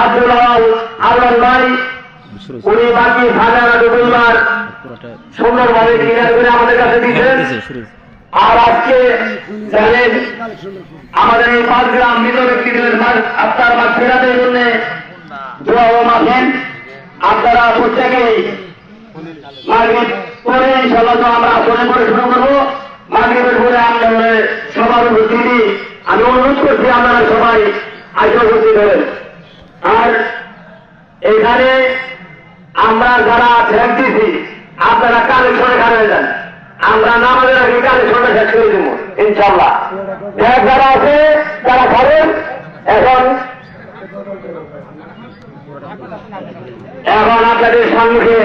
আব্দুল আলম ভাই উনি বাকি হাজারা দুবার সুন্দরভাবে ক্লিয়ার করে আমাদের কাছে দিচ্ছেন আর আজকে জানেন আমাদের এই পাঁচ গ্রাম মৃত ব্যক্তিদের আপনার মাঝ ফেরাতের জন্য দোয়া ও মাখেন আপনারা প্রত্যেকেই মাগরিব পরে ইনশাল্লাহ তো আমরা আসলে পরে শুরু করব। মাগরিবের পরে আমরা সবার উপস্থিতি। আমি অনুরোধ করছি আপনারা সবাই আইসা উপস্থিত হবেন। আর এখানে আমরা যারা ভ্যাট দিছি আপনারা কালেকশনে খানে যান। আমরা নামাজের আগে কালেকশনটা শেষ করে দেবো ইনশাল্লাহ যারা আছে তারা খাবেন এখন এখন আপনাদের সম্মুখে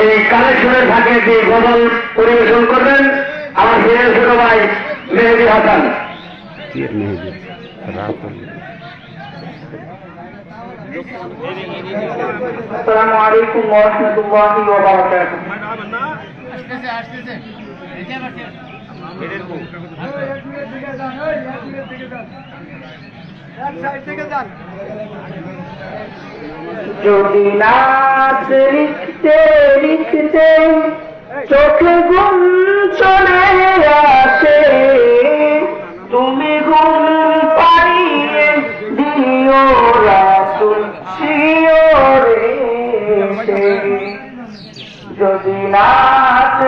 এই কালেকশনের থাকে যে গজল পরিবেশন করবেন, আমার ফিরে ছোট ভাই মেহেদি হাসান। রাত আলাইকুম ওয়া রাহমাতুল্লাহি ওয়া বারাকাতুহু যদি নাচ লিখতে লিখতে চোখে ঘুম চলে। যদি নাচ